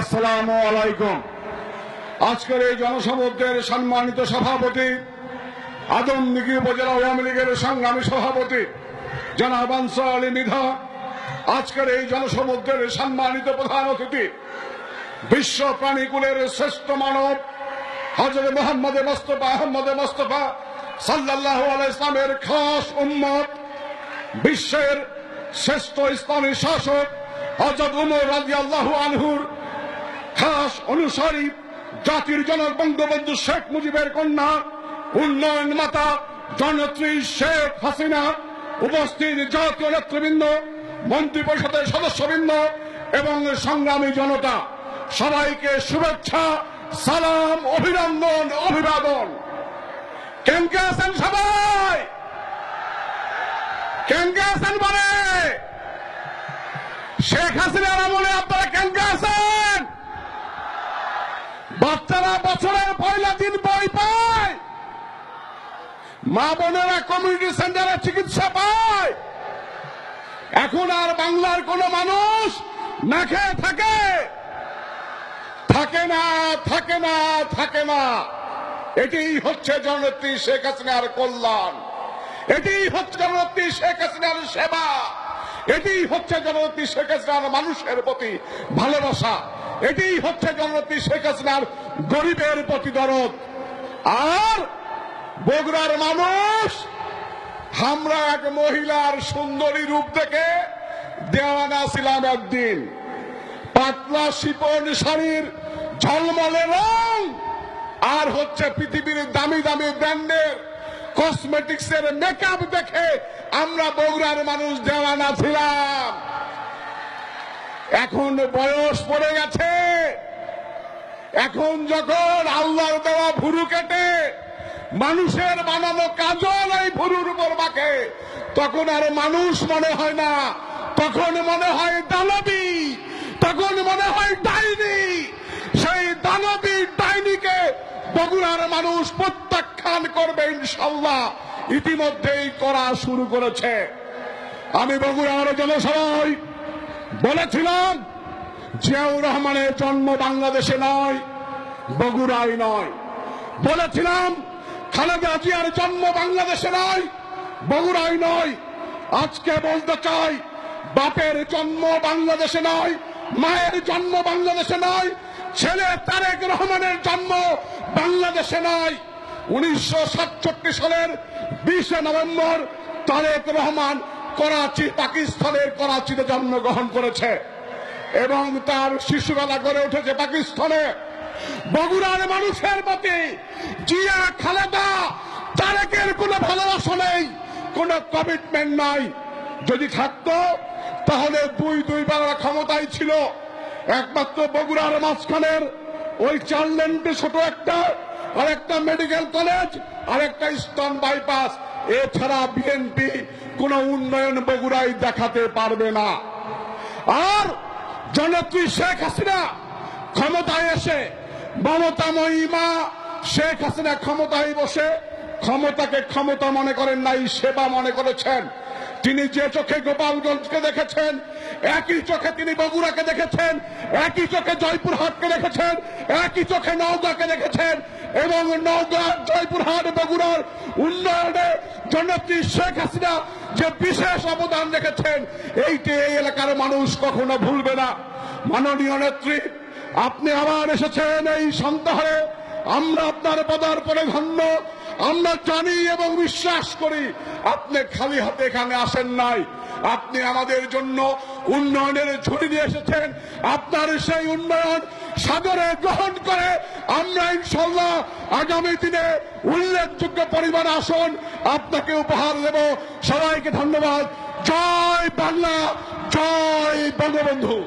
আসসালামু আলাইকুম। আজকের এই জনসমুদ্রের সম্মানিত সভাপতি আদমদিঘি উপজেলা আওয়ামী লীগের সংগ্রামী সভাপতি, জনাব আনসার আলী মৃধা আজকের এই জনসমুদ্রের সম্মানিত প্রধান অতিথি, বিশ্ব প্রাণীকুলের শ্রেষ্ঠ মানব হজরত মোহাম্মদ মোস্তফা, আহমদ মোস্তফা সাল্লাহ ইসলামের খাস উম্মত, বিশ্বের শ্রেষ্ঠ ইসলামী শাসক হজরত উমর রাজি আল্লাহ আনহুর খাস অনুসারী জাতির জনক বঙ্গবন্ধু শেখ মুজিবের কন্যা উন্নয়ন মাতা জনত্রী শেখ হাসিনা, উপস্থিত জাতীয় নেতৃবৃন্দ মন্ত্রী পরিষদের সদস্যবৃন্দ এবং সংগ্রামী জনতা। সবাইকে শুভেচ্ছা, সালাম, অভিনন্দন, অভিবাদন। কেমকে আছেন সবাই? কেমকে আছেন বলে? শেখ হাসিনার আমলে আপনারা কেমকে আছেন বাচ্চারা বছরের পয়লা দিন বই পায় মা বোনেরা কমিউনিটি সেন্টারে চিকিৎসা পায়। এখন আর বাংলার কোন মানুষ না খেয়ে থাকে। থাকে না থাকে না থাকে না। এটি হচ্ছে জননেত্রী শেখ হাসিনার কল্যাণ। এটি হচ্ছে জননেত্রী শেখ হাসিনার সেবা। এটি হচ্ছে জননেত্রী শেখ হাসিনার মানুষের প্রতি ভালোবাসা। এটি হচ্ছে জননেত্রী শেখ হাসিনার গরিবের প্রতি দরদ। আর বগুড়ার মানুষ, আমরা এক মহিলার সুন্দরী রূপ দেখে দেওয়ানা ছিলাম একদিন। পাতলা শিপন শাড়ির ঝলমলে রং, আর হচ্ছে পৃথিবীর দামি দামি ব্র্যান্ডের কসমেটিক্স এর মেকআপ দেখে আমরা বগুড়ার মানুষ দেওয়ানা ছিলাম। এখন বয়স পড়ে গেছে। এখন যখন আল্লাহর দেওয়া ভুরু কেটে মানুষের বানানো কাজল এই ভুরুর উপর মাখে তখন আর মানুষ মনে হয় না। তখন মনে হয় দানবী। তখন মনে হয় ডাইনি। সেই দানবী ডাইনিকে বগুড়ার মানুষ প্রত্যাখ্যান করবে ইনশাল্লাহ। ইতিমধ্যেই করা শুরু করেছে। আমি বগুড়ার জনসভায় বলেছিলাম, জিয়াউর রহমানের জন্ম বাংলাদেশে নয়, বগুড়ায় নয়। বলেছিলাম খালেদা জিয়ার জন্ম বাংলাদেশে নয়, বগুড়ায় নয়। আজকে বলতে চাই, বাপের জন্ম বাংলাদেশে নয়, মায়ের জন্ম বাংলাদেশে নয়, ছেলে তারেক রহমানের জন্ম বাংলাদেশে নয়। উনিশশো সালের বিশে নভেম্বর তারেক রহমান করাচি, পাকিস্তানের করাচিতে জন্মগ্রহণ করেছে এবং তার শিশুবেলা গড়ে উঠেছে পাকিস্তানে। বগুড়ার মানুষের প্রতি জিয়া খালেদা তারেকের কোনো ভালোবাসা নেই কোনো কমিটমেন্ট নাই। যদি থাকতো, তাহলে দুই দুইবার ক্ষমতায় ছিল। একমাত্র বগুড়ার মাঝখানের ওই চার লেনটে ছোট একটা আর একটা মেডিকেল কলেজ আর একটা ইস্টার্ন বাইপাস এছাড়া বিএনপি কোন উন্নয়ন বগুড়ায় দেখাতে পারবে না। আর জনত্রী শেখ হাসিনা ক্ষমতায় এসে, মমতা মহিমা শেখ হাসিনা ক্ষমতায় বসে ক্ষমতাকে ক্ষমতা মনে করেন নাই, সেবা মনে করেছেন। তিনি যে চোখে গোপালগঞ্জকে দেখেছেন, একই চোখে তিনি বগুড়াকে দেখেছেন, একই চোখে জয়পুরহাটকে দেখেছেন, একই চোখে নওগাঁকে দেখেছেন এবং নওগাঁ, জয়পুরহাট, বগুড়ার উন্নয়নে জননেত্রী শেখ হাসিনা যে বিশেষ অবদান রেখেছেন, এইটি এই এলাকার মানুষ কখনো ভুলবে না। মাননীয় নেত্রী, আপনি আবার এসেছেন এই সন্তাহে আমরা আপনার পদার্পণে ধন্য। আমরা জানি এবং বিশ্বাস করি, আপনি খালি হাতে এখানে আসেন নাই। আপনি আমাদের জন্য উন্নয়নের ঝুড়ি নিয়ে এসেছেন। আপনার সেই উন্নয়ন সাগরে গ্রহণ করে আমরা ইনশাল্লাহ আগামী দিনে উল্লেখযোগ্য পরিমাণ আসন আপনাকে উপহার দেব। সবাইকে ধন্যবাদ। জয় বাংলা, জয় বঙ্গবন্ধু।